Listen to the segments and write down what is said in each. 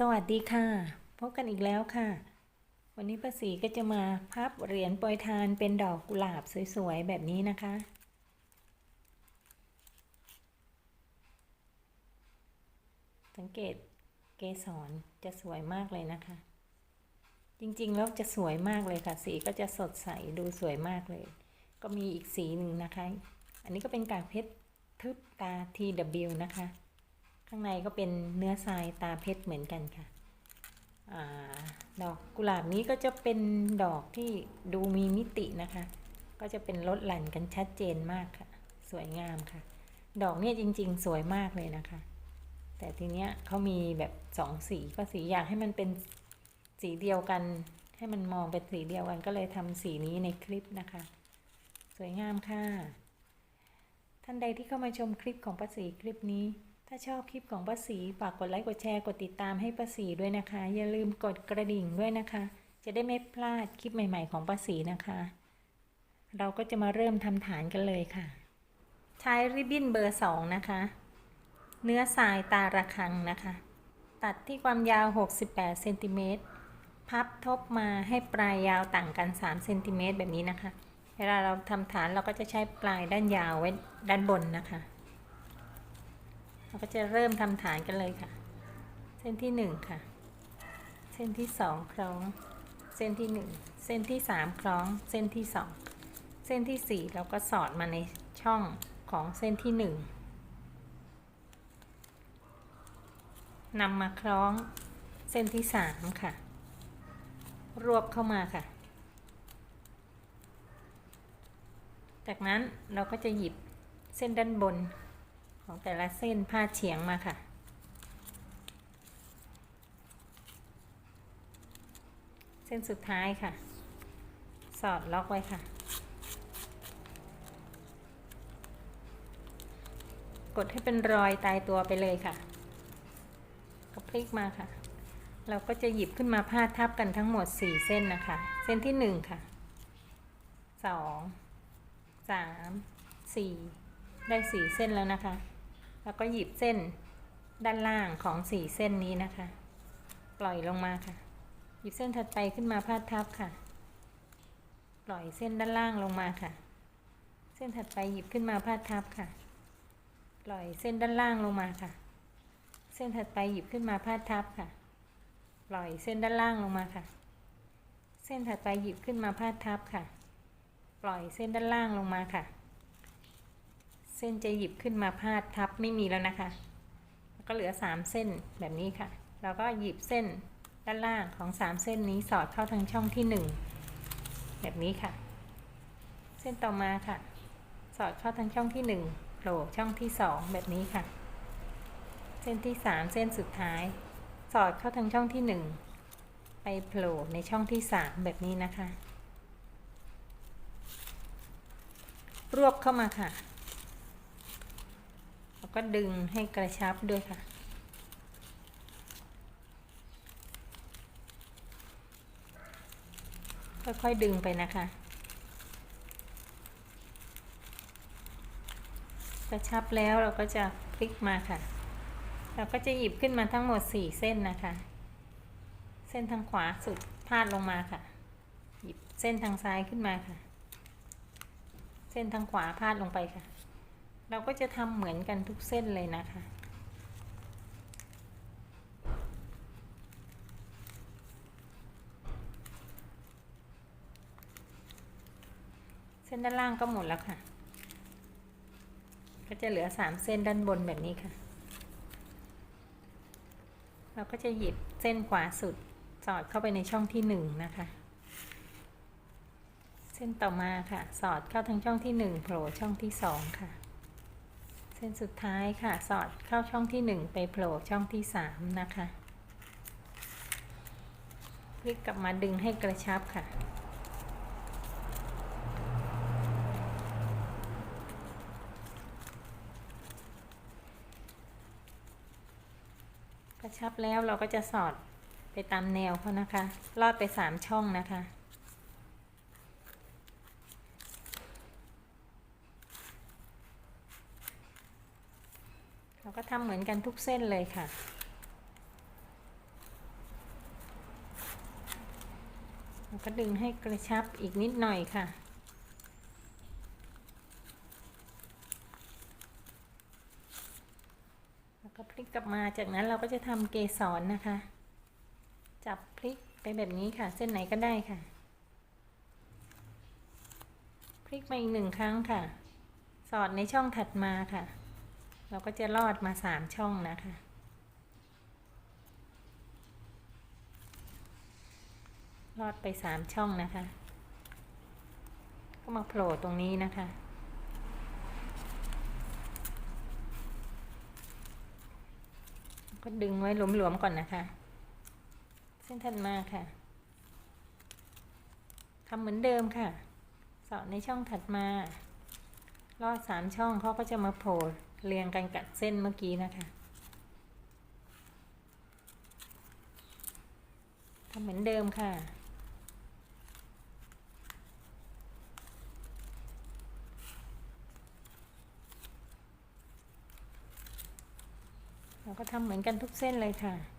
สวัสดีค่ะ พบกันอีกแล้วค่ะ วันนี้ป้าศรีก็จะมาพับเหรียญโปรยทานเป็นดอกกุหลาบสวยๆ แบบนี้นะคะ สังเกตเกสรจะสวยมากเลยนะคะ จริงๆ แล้วจะสวยมากเลยค่ะ สีก็จะสดใสดูสวยมากเลย ก็มีอีกสีหนึ่งนะคะ อันนี้ก็เป็นกากเพชรทึบตา TW นะคะ ข้างในก็เป็นเนื้อทรายตาเพชรเหมือนกันค่ะอดอกกุหลาบนี้ก็จะเป็นดอกที่ดูมีมิตินะคะ ก็จะเป็นลดหลั่นกันชัดเจนมากค่ะ สวยงามค่ะ ดอกเนี่ยจริง ๆ สวยมากเลยนะคะ แต่ทีเนี้ยเขามีแบบสองสีก็สีอยากให้มันเป็นสีเดียวกัน ให้มันมองเป็นสีเดียวกันก็เลยทำสีนี้ในคลิปนะคะ สวยงามค่ะ ท่านใดที่เข้ามาชมคลิปของป้าสีคลิปนี้ ถ้าชอบคลิปของป้าสีฝากกดไลค์กดแชร์กดติดตามให้ป้าสีด้วยนะคะ อย่าลืมกดกระดิ่งด้วยนะคะ จะได้ไม่พลาดคลิปใหม่ ๆ ของป้าสีนะคะ เราก็จะมาเริ่มทำฐานกันเลยค่ะ ใช้ริบบิ้นเบอร์สองนะคะ เนื้อทรายตาระคังนะคะ ตัดที่ความยาว 68เซนติเมตรพับทบมาให้ปลายยาวต่างกัน3เซนติเมตรแบบนี้นะคะ เวลาเราทำฐานเราก็จะใช้ปลายด้านยาวไว้ด้านบนนะคะ เราก็จะเริ่มทำฐานกันเลยค่ะ เส้นที่1ค่ะ เส้นที่2คล้อง เส้นที่1เส้นที่3คล้อง เส้นที่2เส้นที่4เราก็สอดมาในช่องของเส้นที่1นำมาคล้องเส้นที่3ค่ะ รวบเข้ามาค่ะ จากนั้นเราก็จะหยิบเส้นด้านบน ของแต่ละเส้นพาเฉียงมาค่ะ เส้นสุดท้ายค่ะ สอดล็อกไว้ค่ะ กดให้เป็นรอยตายตัวไปเลยค่ะก็พลิกมาค่ะเราก็จะหยิบขึ้นมาพาดทับกันทั้งหมด 4 เส้นนะคะ เส้นที่ 1 ค่ะ 2 3 4 ได้ 4 เส้นแล้วนะคะ แล้วก็หยิบเส้นด้านล่างของ4เส้นนี้นะคะ ปล่อยลงมาค่ะ หยิบเส้นถัดไปขึ้นมาพาดทับค่ะ ปล่อยเส้นด้านล่างลงมาค่ะ เส้นถัดไปหยิบขึ้นมาพาดทับค่ะ ปล่อยเส้นด้านล่างลงมาค่ะ เส้นถัดไปหยิบขึ้นมาพาดทับค่ะ ปล่อยเส้นด้านล่างลงมาค่ะ เส้นถัดไปหยิบขึ้นมาพาดทับค่ะ ปล่อยเส้นด้านล่างลงมาค่ะ เส้นจะหยิบขึ้นมาพาดทับไม่มีแล้วนะคะแล้วก็เหลือ 3 เส้นแบบนี้ค่ะ เราก็หยิบเส้นด้านล่างของ 3 เส้นนี้สอดเข้าทางช่องที่ 1 แบบนี้ค่ะ เส้นต่อมาค่ะ สอดเข้าทางช่องที่1โผล่ช่องที่ 2 แบบนี้ค่ะ เส้นที่ 3 เส้นสุดท้าย สอดเข้าทางช่องที่ 1 ไปโผล่ในช่องที่ 3 แบบนี้นะคะ รวบเข้ามาค่ะ ก็ดึงให้กระชับด้วยค่ะ ค่อยๆดึงไปนะคะ กระชับแล้วเราก็จะพลิกมาค่ะ เราก็จะหยิบขึ้นมาทั้งหมด 4 เส้นนะคะ เส้นทางขวาสุดพาดลงมาค่ะ หยิบเส้นทางซ้ายขึ้นมาค่ะ เส้นทางขวาพาดลงไปค่ะ เราก็จะทำเหมือนกันทุกเส้นเลยนะคะเส้นด้านล่างก็หมดแล้วค่ะ ก็จะเหลือ3เส้นด้านบนแบบนี้ค่ะ เราก็จะหยิบเส้นขวาสุดสอดเข้าไปในช่องที่1นะคะ เส้นต่อมาค่ะ สอดเข้าทางช่องที่1โผล่ช่องที่2ค่ะ เส้นสุดท้ายค่ะ สอดเข้าช่องที่ 1 ไปโผล่ช่องที่ 3 นะคะ พลิกกลับมาดึงให้กระชับค่ะ กระชับแล้วเราก็จะสอดไปตามแนวเขานะคะ ลอดไป 3 ช่องนะคะ ก็ทำเหมือนกันทุกเส้นเลยค่ะแล้วก็ดึงให้กระชับอีกนิดหน่อยค่ะ แล้วก็พลิกกลับมาจากนั้นเราก็จะทำเกสรนะคะ จับพลิกไปแบบนี้ค่ะ เส้นไหนก็ได้ค่ะ พลิกมาอีกหนึ่งครั้งค่ะ สอดในช่องถัดมาค่ะ เราก็จะลอดมาสามช่องนะคะ ลอดไปสามช่องนะคะ ก็มาโผล่ตรงนี้นะคะ ก็ดึงไว้หลวมๆก่อนนะคะ เส้นถัดมาค่ะทำเหมือนเดิมค่ะสอดในช่องถัดมา ลอดสามช่องเขาก็จะมาโผล่เรียงกันกับเส้นเมื่อกี้นะคะทำเหมือนเดิมค่ะ เราก็ทำเหมือนกันทุกเส้นเลยค่ะ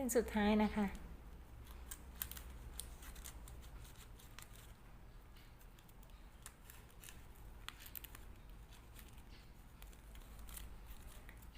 ส้นสุดท้ายนะคะ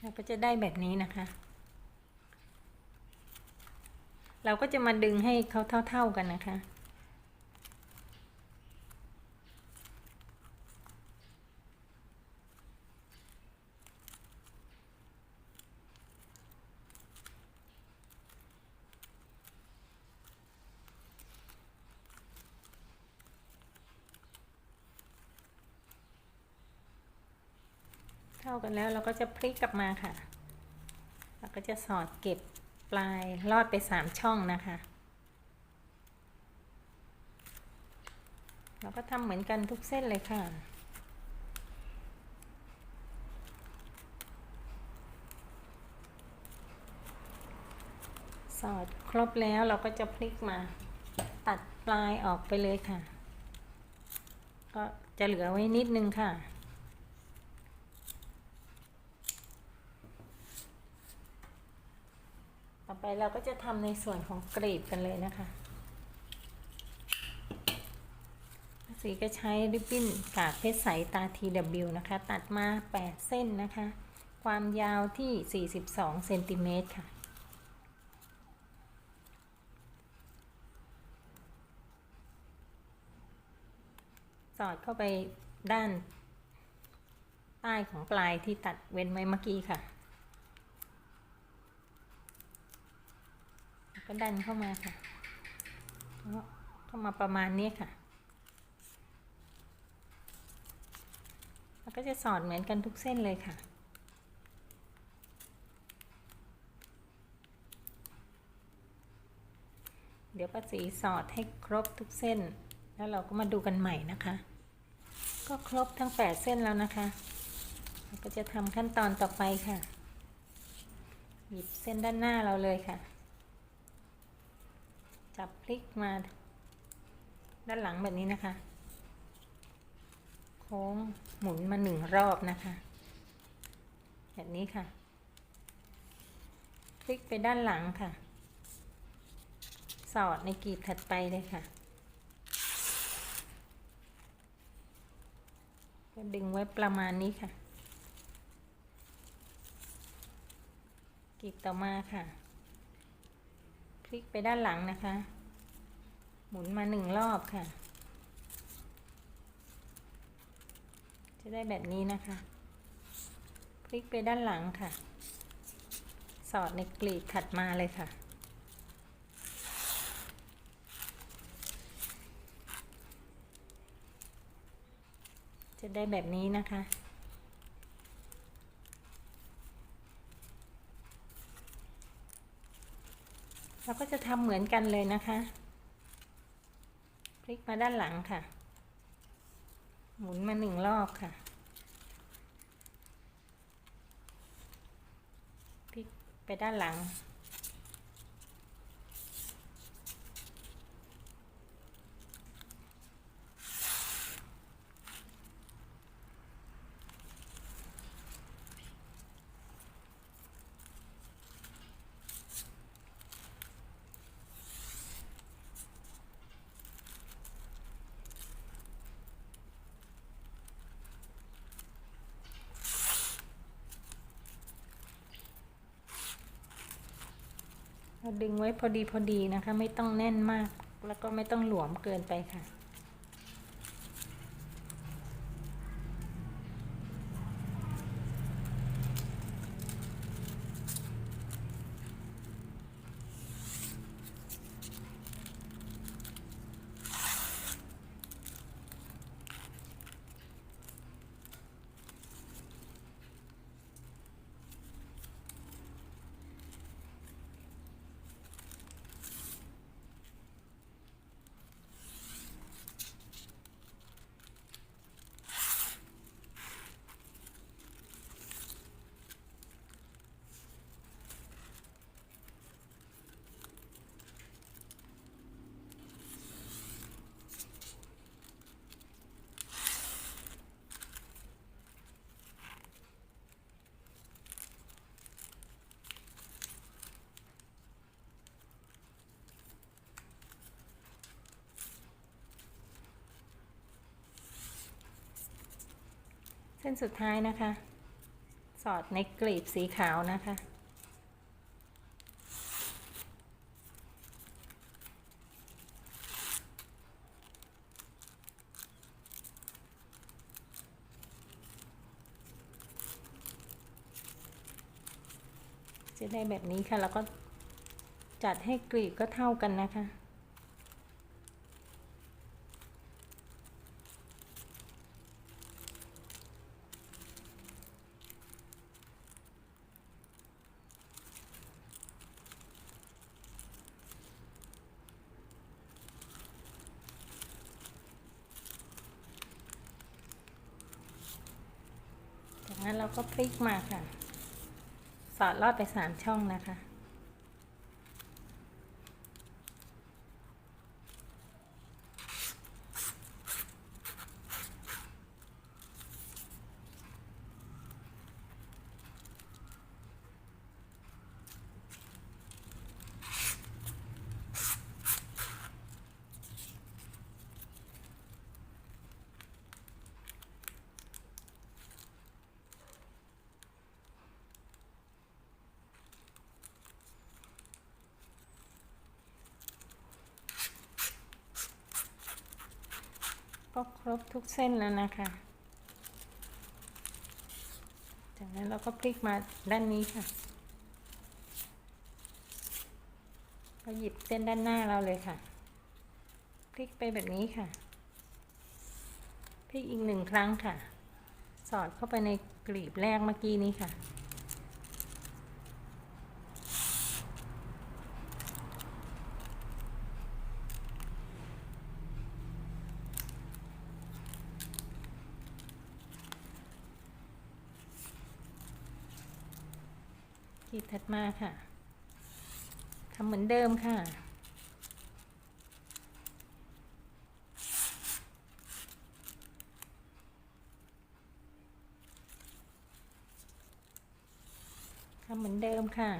เราก็จะได้แบบนี้นะคะ เราก็จะมาดึงให้เขาเท่า ๆกันนะคะ เท่ากันแล้ว เราก็จะพลิกกลับมาค่ะ เราก็จะสอดเก็บปลายลอดไปสามช่องนะคะ เราก็ทำเหมือนกันทุกเส้นเลยค่ะสอดครบแล้วเราก็จะพลิกมาตัดปลายออกไปเลยค่ะ ก็จะเหลือไว้นิดนึงค่ะ ต่อไปเราก็จะทำในส่วนของกรีบกันเลยนะคะสีก็ใช้ริบบิ้นกากเพชรใสตา TW นะคะ ตัดมา 8 เส้นนะคะ ความยาวที่ 42 เซนติเมตรค่ะ สอดเข้าไปด้านใต้ของปลายที่ตัดเว้นไว้เมื่อกี้ค่ะ ก็ดันเข้ามาค่ะเข้ามาประมาณนี้ค่ะแล้วก็จะสอดเหมือนกันทุกเส้นเลยค่ะเดี๋ยวป้าสีสอดให้ครบทุกเส้น แล้วเราก็มาดูกันใหม่นะคะ ก็ครบทั้ง 8 เส้นแล้วนะคะเราก็จะทำขั้นตอนต่อไปค่ะ หยิบเส้นด้านหน้าเราเลยค่ะ จับพลิกมา ด้านหลังแบบนี้นะคะ โค้งหมุนมาหนึ่งรอบนะคะ แบบนี้ค่ะ พลิกไปด้านหลังค่ะ สอดในกรีบถัดไปเลยค่ะก็ดึงไว้ประมาณนี้ค่ะกรีบต่อมาค่ะ ลิกไปด้านหลังนะคะ หมุนมาหนึ่งรอบค่ะ จะได้แบบนี้นะคะ พลิกไปด้านหลังค่ะ สอดในกลีบถัดมาเลยค่ะจะได้แบบนี้นะคะ เราก็จะทำเหมือนกันเลยนะคะ พลิกมาด้านหลังค่ะ หมุนมาหนึ่งรอบค่ะพลิกไปด้านหลัง ดึงไว้พอดีพอดีนะคะ ไม่ต้องแน่นมาก แล้วก็ไม่ต้องหลวมเกินไปค่ะ ส้นสุดท้ายนะคะ สอดในกลีบสีขาวนะคะ จะได้แบบนี้ค่ะ แล้วก็จัดให้กลีบก็เท่ากันนะคะ จา ก็พลิกมาค่ะ สอดลอดไปสามช่องนะคะ ก็ค รบทุกเส้นแล้วนะคะ จากนั้นเราก็พลิกมาด้านนี้ค่ะก็หยิบเส้นด้านหน้าเราเลยค่ะ พลิกไปแบบนี้ค่ะ พลิกอีกหนึ่งครั้งค่ะ สอดเข้าไปในกลีบแรกเมื่อกี้นี้ค่ะ ที่ถัดมาค่ะทำเหมือนเดิมค่ะ ทำเหมือนเดิมค่ะ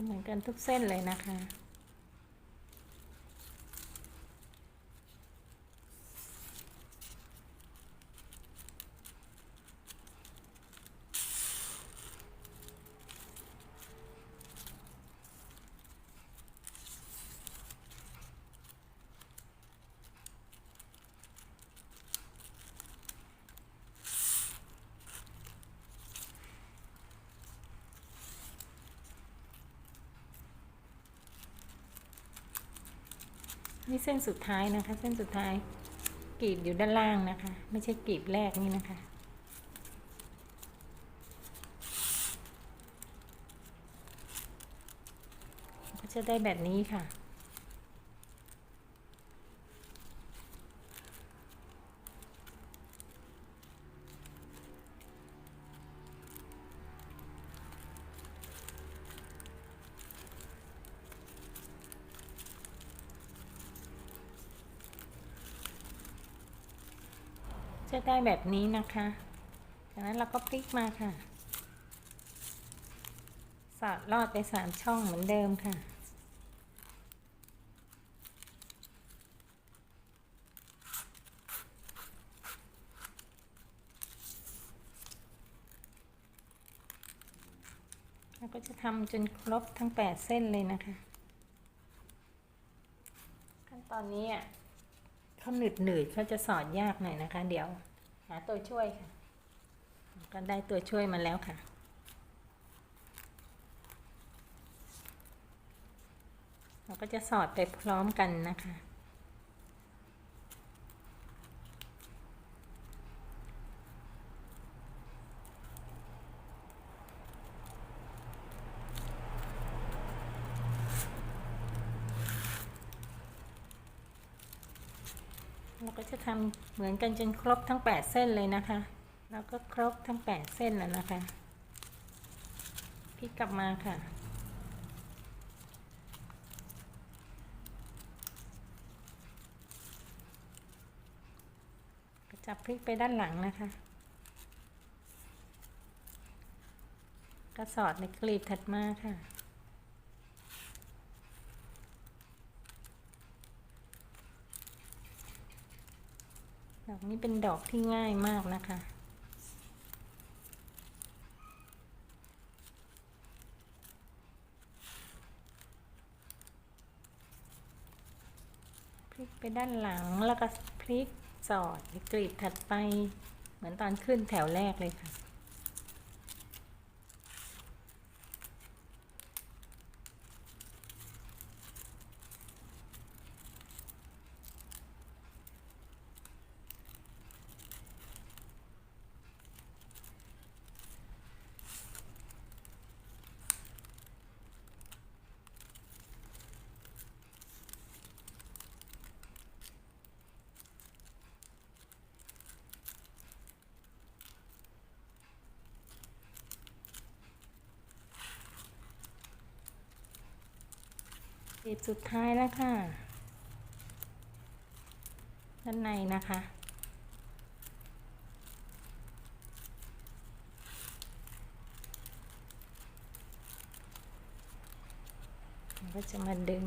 ทำเหมือนกันทุกเส้นเลยนะคะ นี่เส้นสุดท้ายนะคะ เส้นสุดท้ายกรีบอยู่ด้านล่างนะคะ ไม่ใช่กรีบแรกนี่นะคะ ก็จะได้แบบนี้ค่ะ ได้แบบนี้นะคะจากนั้นเราก็พลิกมาค่ะ สอดลอดไปสามช่องเหมือนเดิมค่ะ เราก็จะทำจนครบทั้ง8เส้นเลยนะคะ ขั้นตอนนี้อะเขาหนืดหนืดเขาจะสอดยากหน่อยนะคะ เดี๋ยว หาตัวช่วยค่ะ ก็ได้ตัวช่วยมาแล้วค่ะ เราก็จะสอดไปพร้อมกันนะคะ เราก็จะทำเหมือนกันจนครบทั้ง 8 เส้นเลยนะคะ แล้วก็ครบทั้ง 8 เส้นแล้วนะคะพลิกกลับมาค่ะ จับพลิกไปด้านหลังนะคะก็สอดในกลีบถัดมาค่ะ อกนี้เป็นดอกที่ง่ายมากนะคะ พลิกไปด้านหลังแล้วก็พลิกสอดกรีดถัดไปเหมือนตอนขึ้นแถวแรกเลยค่ะ ปิดสุดท้ายแล้วค่ะ ด้านในนะคะเราก็จะมาดึง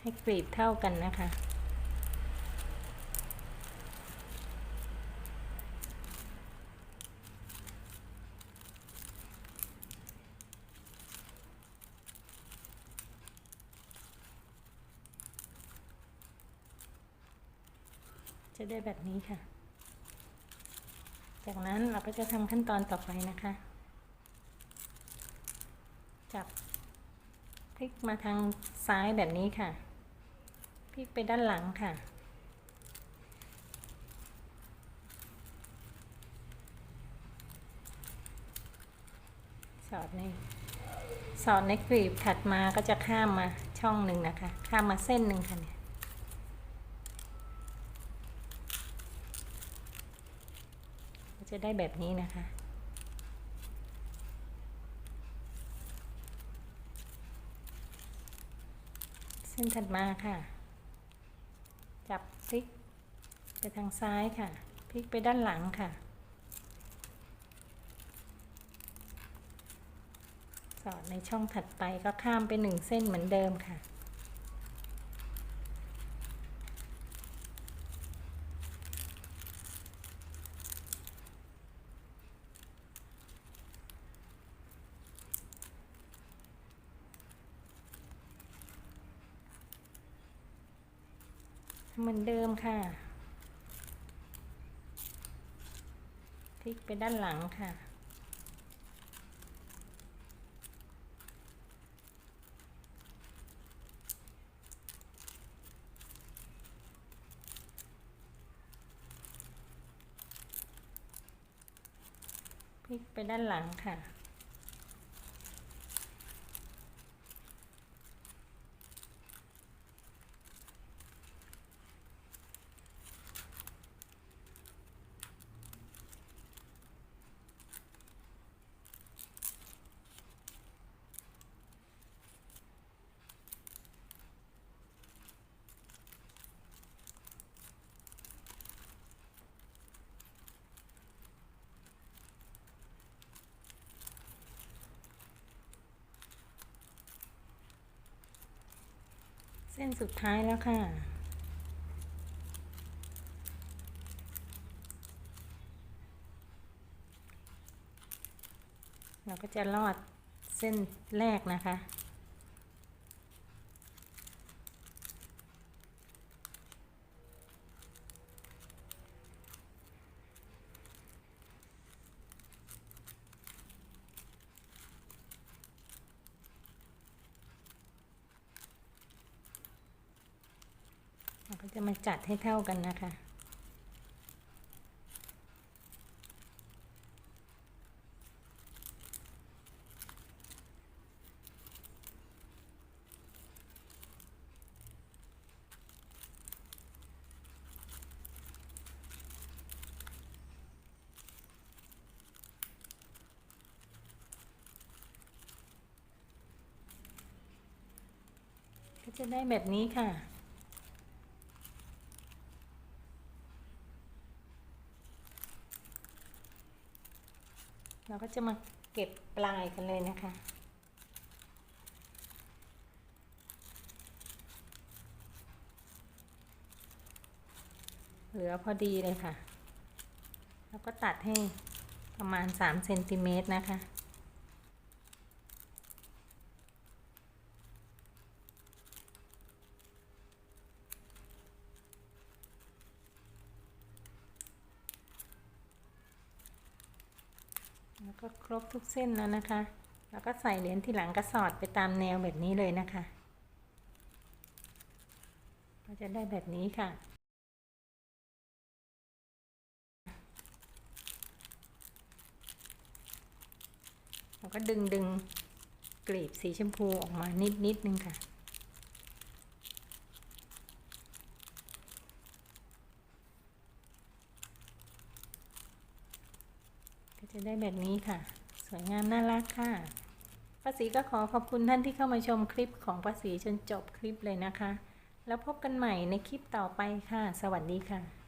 ให้กรีบเท่ากันนะคะ ได้แบบนี้ค่ะ จากนั้นเราก็จะทำขั้นตอนต่อไปนะคะ จับพลิกมาทางซ้ายแบบนี้ค่ะ พลิกไปด้านหลังค่ะ สอดในสอดในกลีบถัดมาก็จะข้ามมาช่องหนึ่งนะคะ ข้ามมาเส้นหนึ่งค่ะเนี่ย จะได้แบบนี้นะคะ เส้นถัดมาค่ะ จับพลิกไปทางซ้ายค่ะ พลิกไปด้านหลังค่ะ สอดในช่องถัดไปก็ข้ามไปหนึ่งเส้นเหมือนเดิมค่ะ นเดิมค่ะ พลิกไปด้านหลังค่ะ พลิกไปด้านหลังค่ะ สุดท้ายแล้วค่ะ เราก็จะลอดเส้นแรกนะคะ จัดให้เท่ากันนะคะ ก็จะได้แบบนี้ค่ะ เรา ก็จะมาเก็บปลายกันเลยนะคะ เหลือพอดีเลยค่ะ แล้วก็ตัดให้ประมาณ3เซนติเมตรนะคะ ก็ครบทุกเส้นแล้วนะคะ แล้วก็ใส่เหรียญที่หลังกระสอดไปตามแนวแบบนี้เลยนะคะ ก็จะได้แบบนี้ค่ะแล้วก็ดึงดึงกลีบสีชมพูออกมานิดนิดนึงค่ะ จะได้แบบนี้ค่ะ สวยงามน่ารักค่ะภาษีก็ขอขอบคุณท่านที่เข้ามาชมคลิปของภาษีจนจบคลิปเลยนะคะ แล้วพบกันใหม่ในคลิปต่อไปค่ะ สวัสดีค่ะ